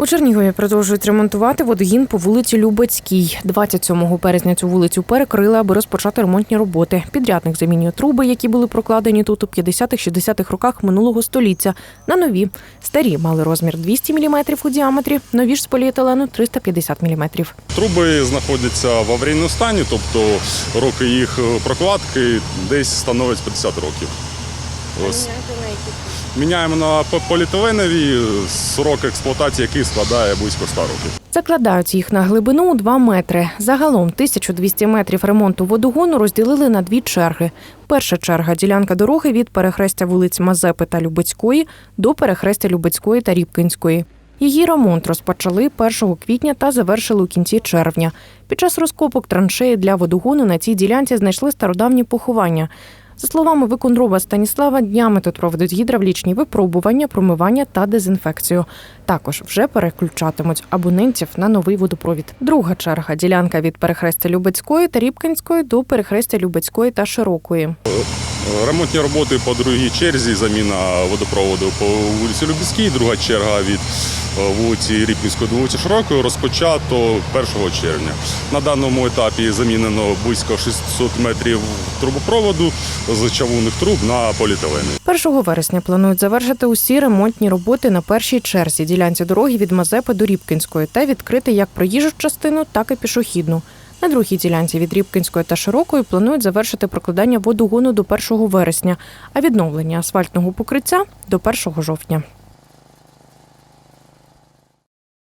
У Чернігові продовжують ремонтувати водогін по вулиці Любецькій. 27 березня цю вулицю перекрили, аби розпочати ремонтні роботи. Підрядник замінює труби, які були прокладені тут у 50-60-х роках минулого століття, на нові. Старі мали розмір 200 мм у діаметрі, нові ж з поліетилену 350 мм. Труби знаходяться в аварійному стані, тобто роки їх прокладки десь становить 50 років. Ось. Міняємо на по- поліетиленові, срок експлуатації яких складає близько 100 років. Закладають їх на глибину у 2 метри. Загалом 1200 метрів ремонту водогону розділили на дві черги. Перша черга ділянка дороги від перехрестя вулиць Мазепи та Любецької до перехрестя Любецької та Рібкинської. Її ремонт розпочали 1 квітня та завершили у кінці червня. Під час розкопок траншеї для водогону на цій ділянці знайшли стародавні поховання. За словами викондрова Станіслава, днями тут проведуть гідравлічні випробування, промивання та дезінфекцію. Також вже переключатимуть абонентів на новий водопровід. Друга черга ділянка від перехрестя Любецької та Рібкинської до перехрестя Любецької та Широкої. Ремонтні роботи по другій черзі, заміна водопроводу по вулиці Любіській, друга черга від е, вулиці Ріпкінської до вулиці Широкої розпочато 1 червня. На даному етапі замінено близько 600 метрів трубопроводу з труб на поліетилени. 1 вересня планують завершити усі ремонтні роботи на першій черзі ділянці дороги від Мазепи до Рібкінської та відкрити як проїжджу частину, так і пішохідну. На другій ділянці від Рібкінської та Широкої планують завершити прокладання водогону до 1 вересня, а відновлення асфальтного покриття до 1 жовтня.